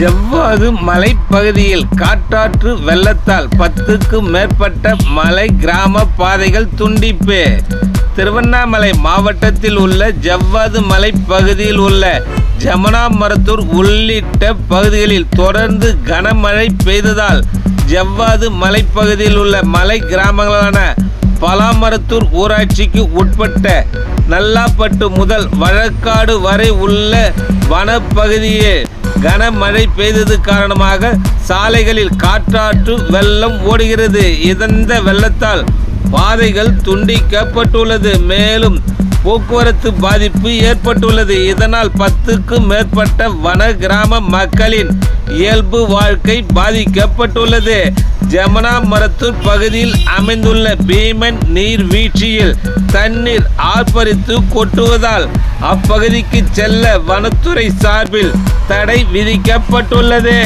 ஜவ்வாது மலைப்பகுதியில் காட்டாற்று வெள்ளத்தால் பத்துக்கும் மேற்பட்ட மலை கிராம பாதைகள் துண்டிப்பு? திருவண்ணாமலை மாவட்டத்தில் உள்ள ஜவ்வாது மலைப்பகுதியில் உள்ள ஜமுனாமரத்தூர் உள்ளிட்ட பகுதிகளில் தொடர்ந்து கனமழை பெய்ததால் ஜவ்வாது மலைப்பகுதியில் உள்ள மலை கிராமங்களான பலாமரத்தூர் ஊராட்சிக்கு உட்பட்ட நல்லாப்பட்டு முதல் வழக்காடு வரை உள்ள வனப்பகுதியில் கனமழை பெய்தது காரணமாக சாலைகளில் காற்றாற்று வெள்ளம் ஓடுகிறது. இதந்த வெள்ளத்தால் பாதைகள் துண்டிக்கப்பட்டுள்ளது. மேலும் போக்குவரத்து பாதிப்பு ஏற்பட்டுள்ளது. இதனால் பத்துக்கும் மேற்பட்ட வன கிராம மக்களின் இயல்பு வாழ்க்கை பாதிக்கப்பட்டுள்ளது. ஜமுனா மரத்தூர் பகுதியில் அமைந்துள்ள பீமன் நீர்வீழ்ச்சியில் தண்ணீர் ஆர்ப்பரித்து கொட்டுவதால் அப்பகுதிக்கு செல்ல வனத்துறை சார்பில் தடை விதிக்கப்பட்டுள்ளது.